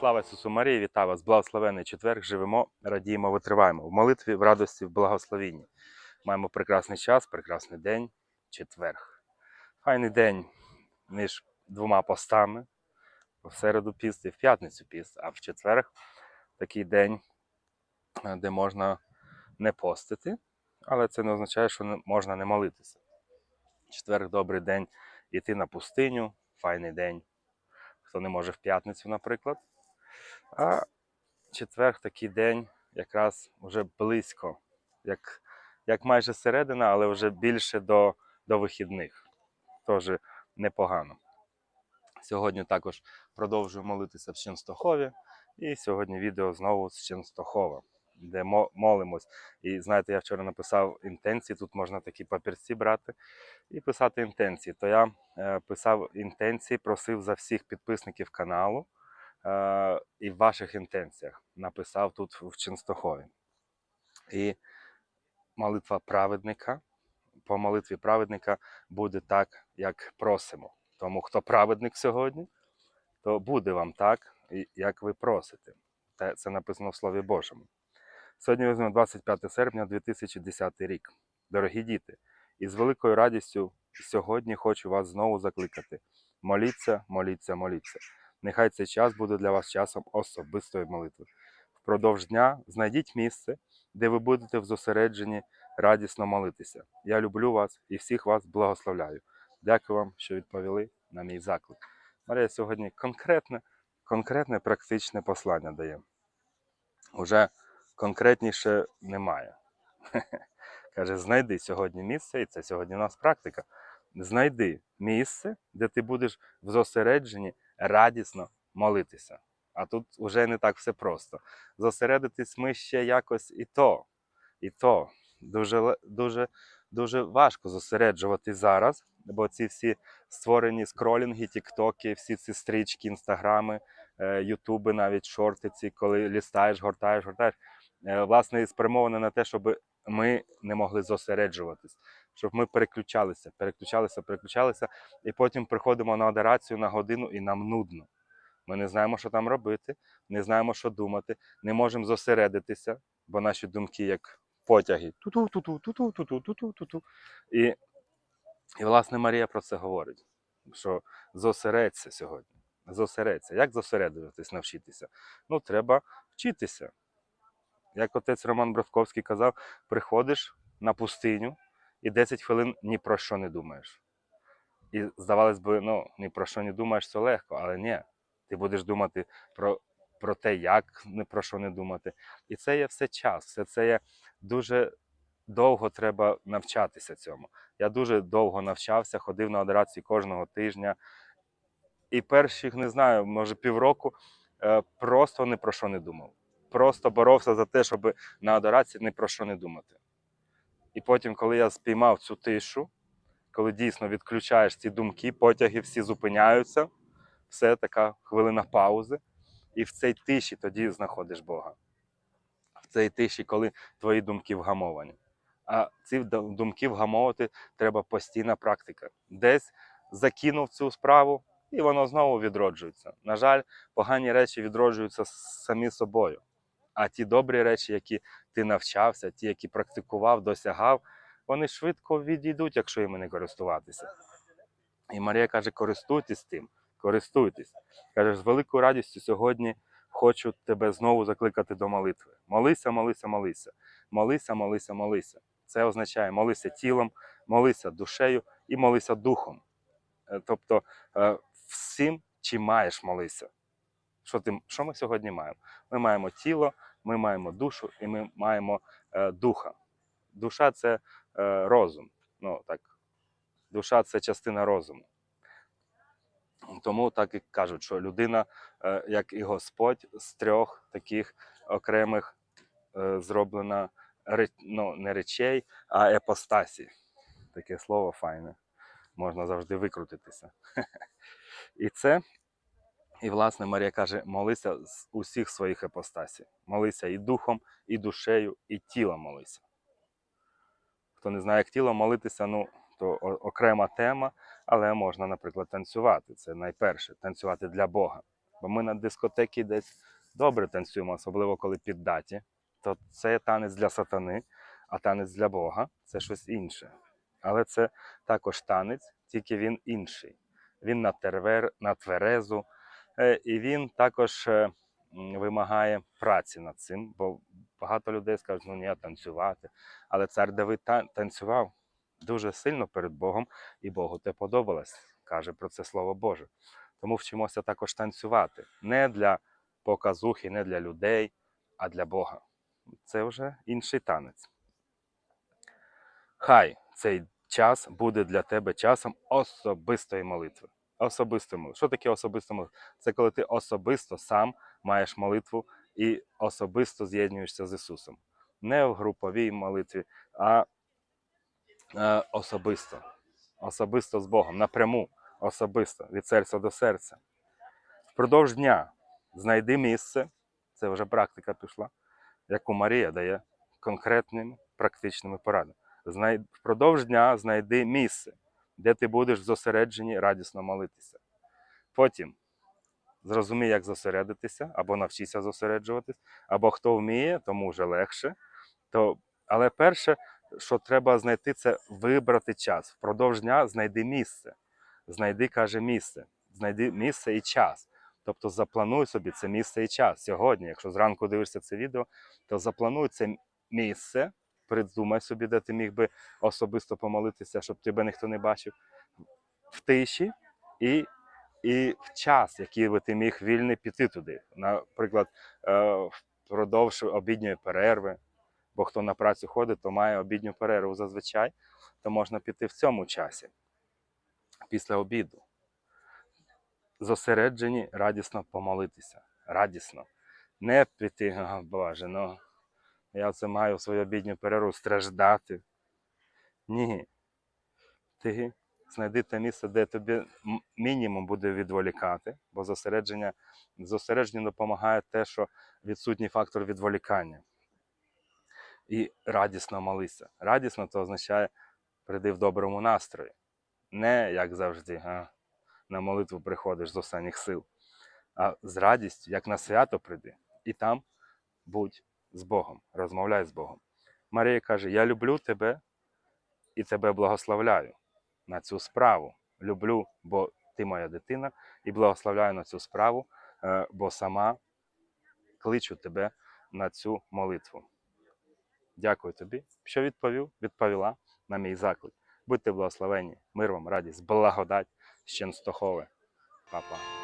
Слава Ісусу Марії, вітаю вас! Благословений четверг. Живемо, радіємо, витриваємо. В молитві, в радості, в благословінні. Маємо прекрасний час, прекрасний день, четверг. Файний день між двома постами. В середу піст і в п'ятницю піст, а в четверг такий день, е, де можна не постити, але це не означає, що можна не молитися. Четверг добрий день іти на пустиню, файний день. Хто не може в п'ятницю, наприклад. А четверг такий день якраз вже близько, як, як майже середина, але вже більше до, до вихідних. Тож непогано. Сьогодні також продовжую молитися в Ченстохові. І сьогодні відео знову з Ченстохова, де мо- молимось. І знаєте, я вчора написав інтенції, тут можна такі папірці брати і писати інтенції. То я е, писав інтенції, просив за всіх підписників каналу е, і в ваших інтенціях написав тут в Ченстохові. І молитва праведника. По молитві праведника буде так, як просимо. Тому хто праведник сьогодні, то буде вам так, як ви просите. Те- Це написано в Слові Божому. Сьогодні візьмемо 25 серпня 2010 рік. Дорогі діти, і з великою радістю сьогодні хочу вас знову закликати. Моліться, моліться, моліться. Нехай цей час буде для вас часом особистої молитви. Впродовж дня знайдіть місце, де ви будете в зосередженні радісно молитися. Я люблю вас і всіх вас благословляю. Дякую вам, що відповіли на мій заклик. Марія сьогодні конкретне, конкретне практичне послання дає. Уже конкретніше немає. Каже, знайди сьогодні місце, і це сьогодні у нас практика. Знайди місце, де ти будеш в зосередженні радісно молитися. А тут вже не так все просто. Зосередитись ми ще якось і то, і то. Дуже, дуже, дуже важко зосереджувати зараз, бо ці всі створені скролінги, тіктоки, всі ці стрічки, інстаграми, е, ютуби, навіть шорти, коли лістаєш, гортаєш, гортаєш, е, власне, спрямоване на те, щоб ми не могли зосереджуватись, щоб ми переключалися, переключалися, переключалися, і потім приходимо на адорацію на годину і нам нудно. Ми не знаємо, що там робити, не знаємо, що думати, не можемо зосередитися, бо наші думки як потяги. Ту-ту, ту-ту, ту-ту, ту-ту, ту-ту, ту-ту. І, і власне Марія про це говорить, що зосередься сьогодні. Зосередься. Як зосереджуватись, навчитися? Ну, треба вчитися. Як отець Роман Бровковський казав, приходиш на пустиню і 10 хвилин ні про що не думаєш. І здавалось би, ну, ні про що не думаєш, це легко, але ні. Ти будеш думати про, про те, як не про що не думати. І це є все час, все це є дуже довго треба навчатися цьому. Я дуже довго навчався, ходив на адорації кожного тижня. І перших, не знаю, може півроку е, просто ні про що не думав. Просто боровся за те, щоб на адорації ні про що не думати. І потім, коли я спіймав цю тишу, коли дійсно відключаєш ці думки, потяги всі зупиняються, все така хвилина паузи, і в цій тиші тоді знаходиш Бога. В цій тиші, коли твої думки вгамовані. А ці думки вгамовувати треба постійна практика. Десь закинув цю справу, і воно знову відроджується. На жаль, погані речі відроджуються самі собою. А ті добрі речі, які ти навчався, ті, які практикував, досягав, вони швидко відійдуть, якщо іми не користуватися. І Марія каже: користуйтесь тим, користуйтесь. Каже, з великою радістю сьогодні хочу тебе знову закликати до молитви. Молися, молися, молися. Молися, молися, молися. Це означає молися тілом, молися душею і молися духом. Е, Тобто е, всім, чим маєш, молися. Що, ти, що ми сьогодні маємо? Ми маємо тіло, ми маємо душу і ми маємо е, духа. Душа це е, розум. Ну, так. Душа це частина розуму. Тому так і кажуть, що людина, е, як і Господь, з трьох таких окремих е, зроблена ну, не речей, а епостасі. Таке слово файне. Можна завжди викрутитися. І це, і власне Марія каже: молися з усіх своїх епостасій. Молися і духом, і душею, і тілом молися. Хто не знає, як тілом молитися, ну, то окрема тема, але можна, наприклад, танцювати. Це найперше танцювати для Бога. Бо ми на дискотекі десь добре танцюємо, особливо коли піддаті. То це танець для сатани, а танець для Бога це щось інше. Але це також танець, тільки він інший. Він на, тервер, на тверезу, і він також е, вимагає праці над цим, бо багато людей скажуть, ну ні, танцювати. Але цар Давид танцював дуже сильно перед Богом, і Богу те подобалось, каже про це Слово Боже. Тому вчимося також танцювати не для показухи, не для людей, а для Бога. Це вже інший танець. Хай цей час буде для тебе часом особистої молитви. Особистої молитви. Що таке особиста молитва? Це коли ти особисто сам маєш молитву і особисто з'єднуєшся з Ісусом. Не в груповій молитві, а е, особисто. Особисто з Богом, напряму, особисто, від серця до серця. Впродовж дня знайди місце, це вже практика пішла, яку Марія дає конкретними практичними порадами. Впродовж дня знайди місце, де ти будеш зосереджені радісно молитися. Потім зрозумій, як зосередитися, або навчися зосереджуватись, або хто вміє, тому вже легше. То... Але перше, що треба знайти, це вибрати час. Впродовж дня знайди місце. Знайди, каже, місце. Знайди місце і час. Тобто заплануй собі це місце і час. Сьогодні, якщо зранку дивишся це відео, то заплануй це місце, придумай собі, де ти міг би особисто помолитися, щоб тебе ніхто не бачив, в тиші і, і в час, який би ти міг вільний піти туди. Наприклад, е, впродовж обідньої перерви, бо хто на працю ходить, то має обідню перерву зазвичай, то можна піти в цьому часі, після обіду. Зосереджені радісно помолитися. Радісно. Не піти, «Ага, Боже, ну я це маю свою обідню перерву страждати. Ні. Ти знайди те місце, де тобі мінімум буде відволікати, бо зосередження, зосередженню допомагає те, що відсутній фактор відволікання. І радісно молися. Радісно то означає прийди в доброму настрої. Не як завжди, а, на молитву приходиш з останніх сил, а з радістю, як на свято прийди. І там будь з Богом, розмовляй з Богом. Марія каже: Я люблю тебе і тебе благословляю на цю справу. Люблю, бо ти моя дитина, і благословляю на цю справу, е, бо сама кличу тебе на цю молитву. Дякую тобі, що відповів, відповіла на мій заклик. Будьте благословені, мир вам, радість, благодать, Щенстохове. Па-па.